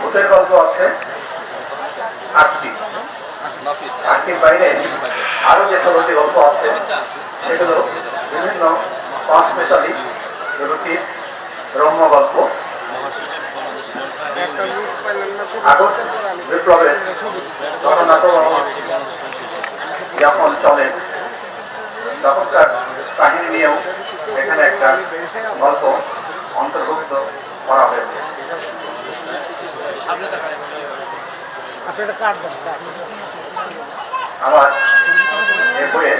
বইয়ে গল্প আছে? আটটি। আটটির বাইরে আরও যে ষোলোটি গল্প আছে, সেগুলো বিভিন্ন পাঁচ পেশালি রুটির রম্য গল্প। বিপ্লবের ঘটনাপ্রবাহ যখন চলে। তখনকার কাহিনী নিয়েও এখানে একটা গল্প। আমার এ বইয়ে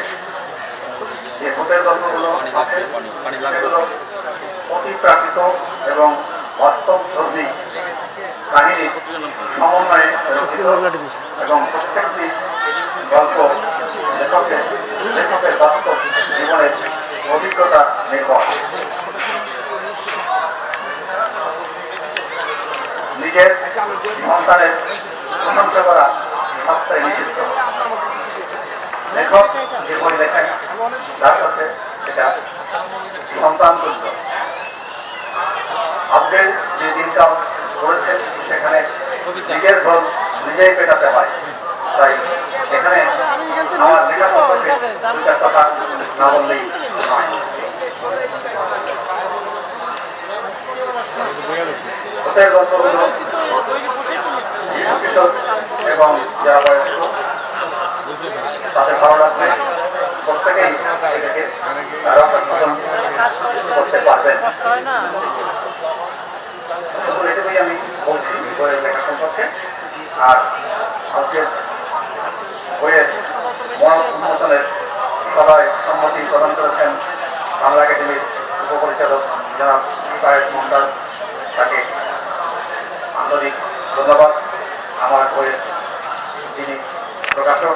যে ভূতের গল্পগুলো আছে সেগুলো অতিপ্রাকৃত এবং বাস্তব ধর্মী কাহিনী সমন্বয়ে রচিত এবং প্রত্যেকটি গল্প লেখকের লেখকের বাস্তব জীবনের অভিজ্ঞতা নির্ভর। নিজের সন্তানের প্রশংসা করা শাস্ত্রে লেখক যে বই লেখেন তার কাছে এটা সন্তান তুল্য আজকে যে দিনটা করেছে সেখানে নিজের ঘর নিজেই পেটাতে হয় তাই এখানে আমার লেখা কথা না বললেই নয় গল্পগুলো এবং যারা বয়স্ক, তাদের ভালো লাগবে। প্রত্যেকেই এটাকে রক্ষণ করতে পারবেন এটুকুই আমি বলছি বইয়ের লেখা সম্পর্কে। আর আজকে বইয়ের মহান উন্মোচনের সবাই সম্মতি প্রদান করেছেন বাংলা একাডেমির উপপরিচালক জনাব তাকে আন্তরিক ধন্যবাদ। বইয়ের যিনি প্রকাশক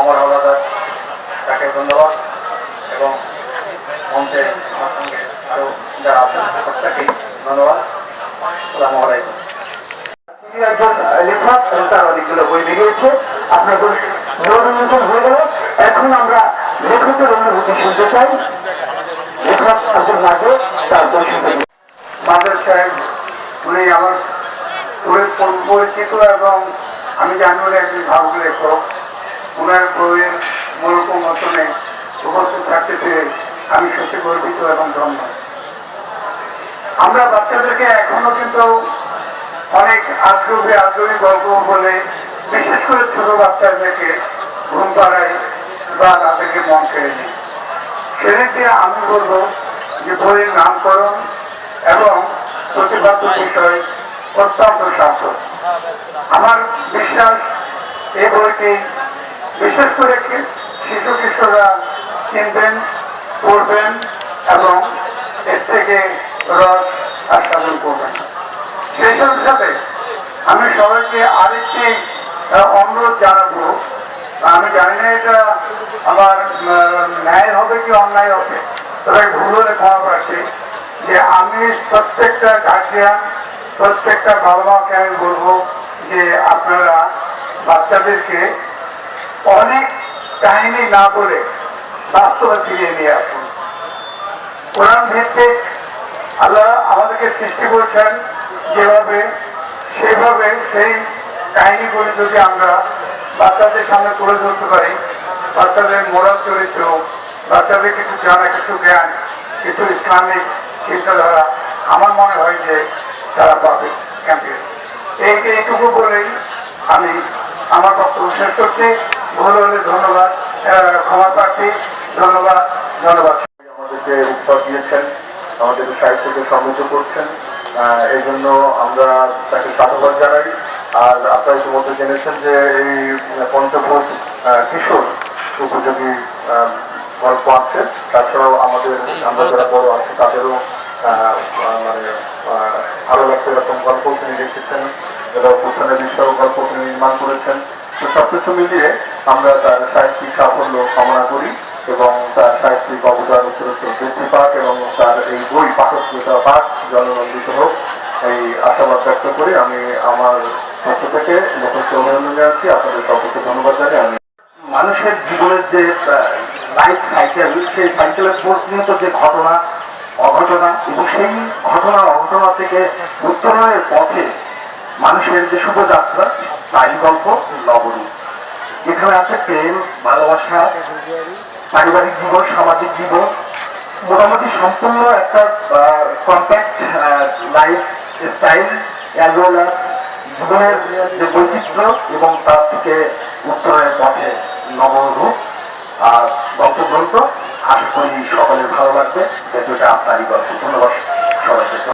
অমর হাওলাদার তাকে ধন্যবাদ। এবং মঞ্চে আমার সঙ্গে আরও যারা আছেন প্রত্যেকেই ধন্যবাদ। আসসালামু আলাইকুম। একজন লেখক এবং তার অনেকগুলো বই বেরিয়েছে। আপনার মনোরঞ্জন হয়ে গেল। এখন আমরা লেখকের অনুভূতি শুনতে চাই। লেখক আব্দুল নাজর তার বই মাদের সাহেব উনি আমার পরিচিত এবং আমি জানি উনি একজন ভালো লেখক। ওনার বইয়ের মূল প্রমোচনে উপস্থিত থাকতে পেরে আমি সত্যি গর্বিত এবং ধন্য। আমরা বাচ্চাদেরকে এখনও কিন্তু অনেক আগ্রহী আগ্রহী গল্প বলে, বিশেষ করে ছোট বাচ্চাদেরকে ঘুম পাড়াই বা তাদেরকে মন কেড়ে নিই। সেদিকে আমি বলব যে বইয়ের নামকরণ এবং প্রতিপাদ্য বিষয় অত্যন্ত আমার বিশ্বাস, এই বইটি বিশেষ করে শিশু কিশোররা কিনবেন, পড়বেন এবং এর থেকে রস আস্বাদন করবেন। সেই সাথে আমি সবাইকে আরেকটি অনুরোধ জানাব। আমি জানি না এটা আমার ন্যায় হবে কি অন্যায় হবে, তবে ভুল হলে ক্ষমা পাচ্ছি যে আমি প্রত্যেকটা গার্জিয়ান প্রত্যেকটা বাবা মাকে আমি বলব যে আপনারা বাচ্চাদেরকে অনেক কাহিনী না বলে বাস্তবে ফিরিয়ে নিয়ে আসুন। কোরআন ভিত্তিক আল্লাহ আমাদেরকে সৃষ্টি করেছেন যেভাবে সেভাবে সেই কাহিনীগুলি যদি আমরা বাচ্চাদের সামনে তুলে ধরতে পারি, বাচ্চাদের মোরাল চরিত্র, বাচ্চাদের কিছু জানা, কিছু জ্ঞান, কিছু ইসলামিক চিন্তাধারা, আমার মনে হয় যে তারা পাবে ক্যাম্পিয়ন এই এইটুকু বলেই আমি আমার বক্তব্য শেষ করছি। ভুল হলে ধন্যবাদ ক্ষমা প্রার্থী, ধন্যবাদ ধন্যবাদ। আমাদেরকে উত্তর দিয়েছেন, আমাদের সাহিত্যকে সমৃদ্ধ করছেন এই জন্য আমরা তাকে সাধুবাদ জানাই। আর আপনারা ইতিমধ্যে জেনেছেন যে এই পঞ্চভূত কিশোর উপযোগী গল্প আছে। তাছাড়াও আমাদের, আমরা যারা বড় আছে, তাদেরও মানে হোক। এই আশাবাদ ব্যক্ত করে। আমি আমার পক্ষ থেকে লোককে অভিনন্দন জানাচ্ছি। আপনাদের ধন্যবাদ জানিয়ে আমি মানুষের জীবনের যে লাইফ সাইকেল সেই সাইকেলের প্রতিনিয়ত যে ঘটনা অঘটনা এবং সেই ঘটনা অঘটনা থেকে উত্তরণের পথে মানুষের যে শুভযাত্রা তারই গল্প নবরূপ এখানে আছে প্রেম, ভালোবাসা, পারিবারিক জীবন, সামাজিক জীবন, মোটামুটি সম্পূর্ণ একটা compact lifestyle as well as জীবনের যে বৈচিত্র্য এবং তার থেকে উত্তরের পথে নবরূপ আর গল্পগ্রন্থ আশা করি সকলের ভালো লাগবে। এটা আপনারই গল্প। ধন্যবাদ সবাইকে।